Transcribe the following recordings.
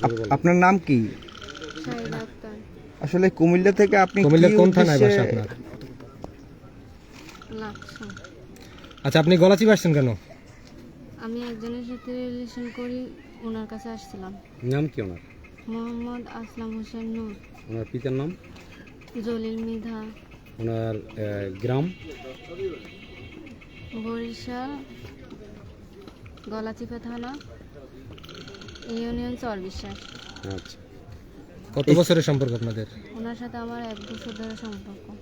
Up- আপনার নাম কি? আসলে কুমিল্লা থেকে আপনি কুমিল্লার কি কোন থানায় বাসা আপনার? আচ্ছা আপনি গলাচি আসছেন কেন? আমি একজনের সাথে রিলেশন করি ওনার কাছে আসছিলাম। নাম কি ওনার? মোহাম্মদ আসলাম হোসেন নূর। ওনার পিতার নাম? জলিল মিধা। ওনার আহ, গ্রাম? বরিশাল গলাচিপা থানা। ইউনিয়ন চর বিশ্বাস। আচ্ছা। কত বছরের সম্পর্ক আপনাদের? ওনার সাথে আমার এক বছর ধরে সম্পর্ক।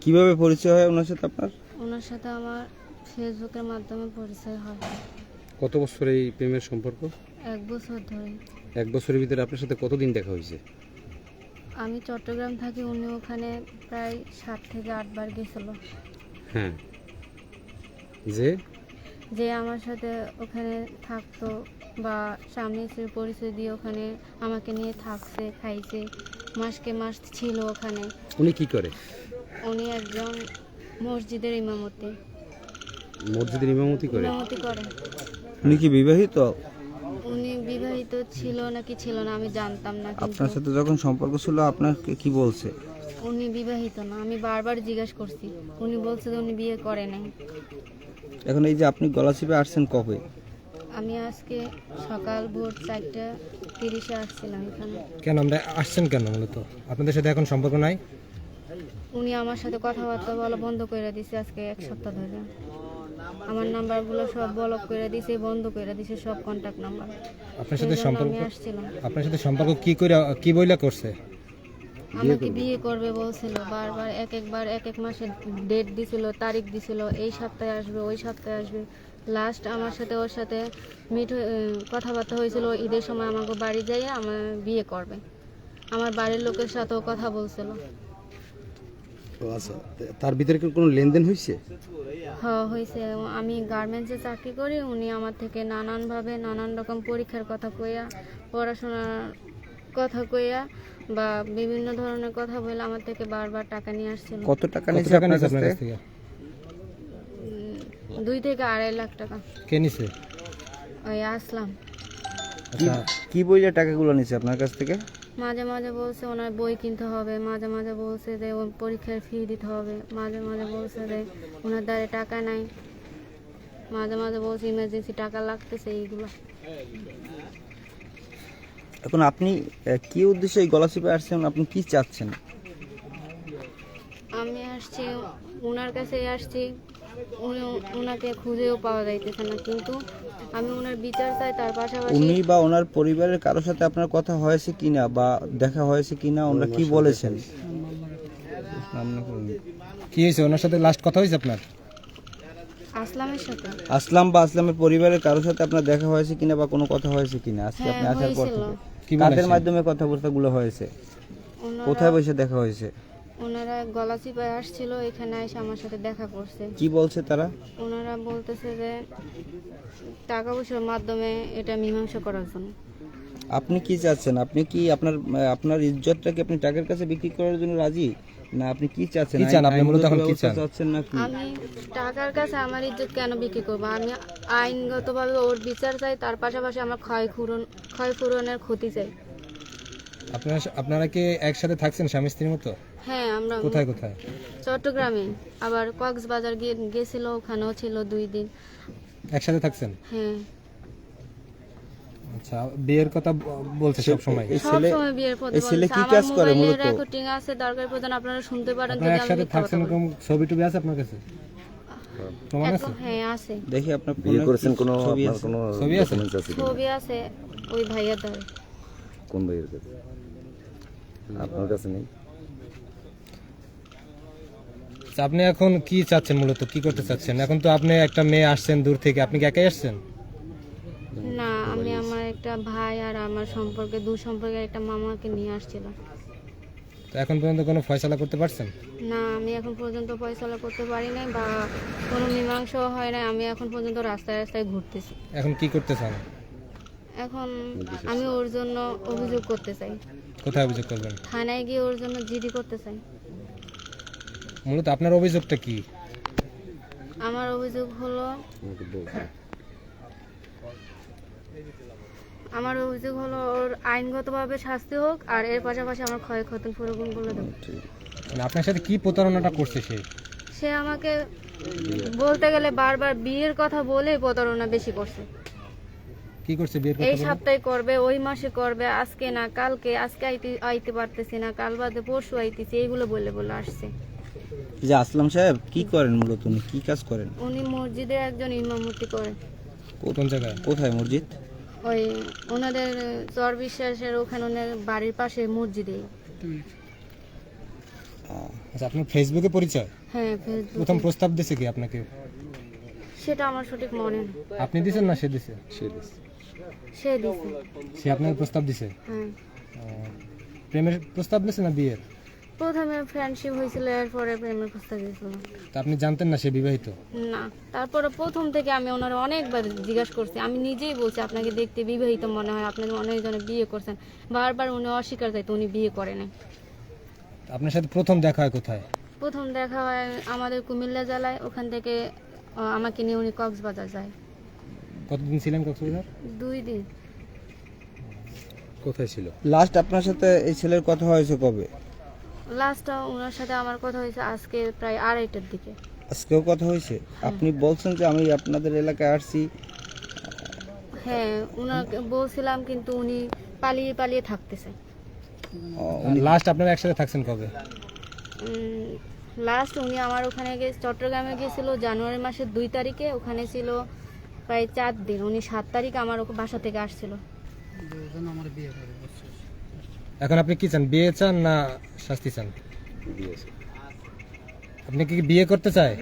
কীভাবে পরিচয় হয় ওনার সাথে আপনার? ওনার সাথে আমার ফেসবুকের মাধ্যমে পরিচয় হয়। কত বছর এই প্রেমের সম্পর্ক? এক বছর ধরে। এক বছরের ভিতরে আপনার সাথে কতদিন দেখা হয়েছে? আমি চট্টগ্রাম থাকি উনি ওখানে প্রায় সাত থেকে আটবার গেছিল। হ্যাঁ। যে? যে আমার সাথে ওখানে থাকতো। বা স্বামী স্ত্রীর পরিচয় দিয়ে ওখানে আমাকে নিয়ে থাকছে খাইছে। মাসকে মাস ছিল ওখানে। উনি কি করে? উনি একজন মসজিদের ইমামতি। মসজিদের ইমামতি করে? ইমামতি করে। উনি কি বিবাহিত? উনি বিবাহিত ছিল নাকি ছিল না আমি জানতাম না কিন্তু। আপনার সাথে যখন সম্পর্ক ছিল আপনাকে কি বলছে? উনি বিবাহিত না আমি বারবার জিজ্ঞাসা করছি। উনি বলছে যে উনি বিয়ে করে নাই। এখন এই যে আপনি গলাচিপে আসছেন কবে? আমি আজকে সকাল ভোর চারটা তিরিশে আসছিলাম এখানে। কেন আমরা আসছেন কেন মূলত? আপনাদের সাথে এখন সম্পর্ক নাই? উনি আমার সাথে কথাবার্তা বলা বন্ধ করে দিছে আজকে এক সপ্তাহ ধরে। আমার নাম্বারগুলো সব ব্লক করে দিছে বন্ধ করে দিছে সব কন্ট্যাক্ট নাম্বার আপনার সাথে সম্পর্ক আমি আসছিলাম। আপনার সাথে সম্পর্ক কি করে কি বইলা করছে? আমাকে বিয়ে করবে বলছিল বারবার এক একবার এক এক মাসে ডেট দিছিল তারিখ দিছিল এই সপ্তাহে আসবে ওই সপ্তাহে আসবে। লাস্ট আমার সাথে ওর সাথে মিট হয়ে- কথাবার্তা হয়েছিল ঈদের সময় আমাকে বাড়ি যাইয়ে আমার বিয়ে করবে। আমার বাড়ির লোকের সাথেও কথা বলছিল। আচ্ছা তার ভিতরে কি কোনো লেনদেন হয়েছে? হ্যাঁ হয়েছে। আমি গার্মেন্টসে চাকরি করি উনি আমার থেকে নানানভাবে নানান রকম পরীক্ষার কথা কইয়া পড়াশোনার কথা কইয়া বা বিভিন্ন ধরনের কথা বলে আমার থেকে বারবার টাকা নিয়ে আসছিল। কত টাকা নিয়েছে আপনার কাছ থেকে? দুই থেকে আড়াই লাখ টাকা। কে নিছে? ওই আসলাম। কি আচ্ছা কি বইলে টাকাগুলো নিয়েছে আপনার কাছ থেকে? মাঝে মাঝে বলছে ওনার বই কিনতে হবে মাঝে মাঝে বলছে যে ওর পরীক্ষার ফি দিতে হবে মাঝে মাঝে বলছে যে ওনার দ্বারে টাকা নাই। মাঝে মাঝে বলছে ইমার্জেন্সি টাকা লাগতেছে এইগুলো। এখন আপনি আহ, কি উদ্দেশ্যে এই গলাচিপে আসছেন? আপনি কি চাচ্ছেন? আমি আসছি ওনার কাছে আসছি। উনি ওনাকে খুঁজেও পাওয়া যাইতেছে না কিন্তু আমি ওনার বিচার চাই তার পাশাপাশি উনি বা ওনার পরিবারের কারোর সাথে আপনার কথা হয়েছে কিনা বা দেখা হয়েছে কিনা ওনারা কি বলেছেন? কি হয়েছে? ওনার সাথে লাস্ট কথা হয়েছে আপনার? আসলামের সাথে। আসলাম বা আসলামের পরিবারের কারোর সাথে আপনার দেখা হয়েছে কিনা বা কোনো কথা হয়েছে কিনা? আজকে হ্যাঁ আপনি আসার পর থেকে। কি কাদের মাধ্যমে কথাবার্তাগুলো হয়েছে? কোথায় বসে দেখা হয়েছে? ওনারা গলাচিপায় আসছিল এখানে এসে আমার সাথে দেখা করছে। কি বলছে তারা? ওনারা বলতেছে যে টাকা পয়সার মাধ্যমে এটা মীমাংসা করার জন্য। আপনি কি চাচ্ছেন? আপনি কি আপনার আপনার ইজ্জতটা কি আপনি টাকার কাছে বিক্রি করার জন্য রাজি? না আপনি কি চাচ্ছেন? কি চান? আপনি মূলত এখন কি? চাচ্ছেন নাকি? আমি টাকার কাছে আমার ইজ্জত কেন বিক্রি করব? আমি আইনগতভাবে ওর বিচার চাই তার পাশাপাশি আমার ক্ষয়পূরণ ক্ষয়পূরণের ক্ষতি চাই। আপনারা আপনারা কি একসাথে থাকছেন স্বামী স্ত্রীর মতো? হ্যাঁ আমরা কোথায় কোথায়? চট্টগ্রামে। আবার কক্সবাজার গিয়ে গেছিল ওখানেও ছিল দুই দিন। একসাথে থাকছেন? হ্যাঁ। আচ্ছা বিয়ের কথা বলছে সব সময় এই সব ছেলে সময় বিয়ের পথে এই ছেলে কি কাজ করে মূলত? রেকর্ডিং আছে দরকার প্রয়োজন আপনারা শুনতে পারেন যদি আমি একসাথে থাকছেন এরকম ছবি টবি আছে আপনার কাছে? প্রমাণ আছে? হ্যাঁ আছে। দেখি আপনার বিয়ে করেছেন কোনো ছবি আছে? কোনো ছবি আছে? কিনা? ওই ভাইয়ার দ্বারা। কোন ভাইয়ের কাছে? আপনার কাছে নেই? আচ্ছা, আপনি এখন কি চাচ্ছেন মূলত? কি করতে চাচ্ছেন? এখন তো আপনি একটা মেয়ে আসছেন দূর থেকে। আপনি কি একাই আসছেন? না আমি আমার একটা ভাই আর আমার সম্পর্কে দু সম্পর্কে একটা মামাকে নিয়ে আসছিলাম। তো এখন পর্যন্ত কোনো ফয়সালা করতে পারছেন? না আমি এখন পর্যন্ত ফয়সলা করতে পারি নাই বা কোনো মীমাংসা হয় না আমি এখন পর্যন্ত রাস্তায় রাস্তায় ঘুরতেছি। এখন কি করতে চান? এখন আমি ওর জন্য অভিযোগ করতে চাই। কোথায় অভিযোগ করবেন? থানায় গিয়ে ওর জন্য জিডি করতে চাই। মূলত আপনার অভিযোগটা কি? আমার অভিযোগ হলো আমার অভিযোগ হলো ওর আইনগতভাবে শাস্তি হোক আর এর পাশাপাশি আমার ক্ষয়ক্ষতি পুরোপুরি বলে দেবো। মানে আপনার সাথে কি প্রতারণাটা করছে সে? সে আমাকে বলতে গেলে বারবার বিয়ের কথা বলে প্রতারণা বেশি করছে। কি করছে বিয়ের এই সপ্তাহে করবে ওই মাসে করবে আজকে না কালকে আজকে আইতে আইতে পারতেছি না কাল বাদে পরশু আইতেছি এইগুলো বলে বলে আসছে। যে আসলাম সাহেব কি করেন মূলত উনি? কি কাজ করেন? উনি মসজিদে একজন ইমামতি করে কোন জায়গায়? কোথায় মসজিদ? ওই ওনাদের চর বিশ্বাসের ওখানে ওনার বাড়ির পাশে মসজিদে। আচ্ছা আপনার ফেসবুকে পরিচয়? হ্যাঁ ফেসবুক প্রথম প্রস্তাব দিছে কি আপনাকে? সেটা আমার সঠিক মনে আপনি দিছেন না সে দিছে? সে দিছে। সে দিছে। সে আপনাকে প্রস্তাব দিছে? হ্যাঁ। প্রেমের প্রস্তাব দিছে না বিয়ের? প্রথমে ফ্রেন্ডশিপ হয়েছিল এরপরে প্রেমের প্রস্তাব দিয়েছিল। তা আপনি জানতেন না সে বিবাহিত? না তারপরে প্রথম থেকে আমি ওনার অনেকবার জিজ্ঞাসা করছি। আমি নিজেই বলছি আপনাকে দেখতে বিবাহিত মনে হয় আপনাকে অনেকজনে বিয়ে করছেন। বারবার উনি অস্বীকার চাইতো উনি বিয়ে করে নাই। আপনার সাথে প্রথম দেখা হয় কোথায়? প্রথম দেখা হয় আমাদের কুমিল্লা জেলায়। ওখান থেকে আমাকে নিয়ে উনি কক্সবাজার যায়। কতদিন ছিলেন কক্সবাজার? দুই দিন। কোথায় ছিল? লাস্ট আপনার সাথে এই ছেলের কথা হয়েছে কবে? লাস্ট ওনার সাথে আমার কথা হয়েছে আজকে প্রায় আড়াইটার দিকে। আজকেও কথা হয়েছে? আপনি বলছেন যে আমি আপনাদের এলাকায় আসছি। হ্যাঁ ওনাকে বলছিলাম কিন্তু উনি পালিয়ে পালিয়ে থাকতেছে। লাস্ট আপনারা একসাথে থাকছেন কবে? লাস্ট উনি আমার ওখানে গিয়ে চট্টগ্রামে গিয়েছিল জানুয়ারি মাসের দুই তারিখে। ওখানে ছিল প্রায় চার দিন। উনি সাত তারিখ আমার ওকে বাসা থেকে আসছিল। এখন আপনি কি চান বিয়ে চান না শাস্তি চান? আপনি কি বিয়ে করতে চায়?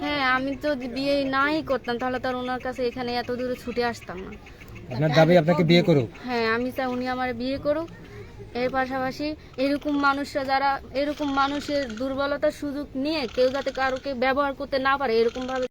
হ্যাঁ আমি তো বিয়ে নাই করতাম তাহলে তো আর ওনার কাছে এখানে এত দূরে ছুটে আসতাম না। আপনার দাবি আপনাকে বিয়ে করুক। হ্যাঁ আমি চাই উনি আমার বিয়ে করুক। এর পাশাপাশি এরকম মানুষরা যারা এরকম মানুষের দুর্বলতার সুযোগ নিয়ে কেউ যাতে কারোকে ব্যবহার করতে না পারে এরকম ভাবে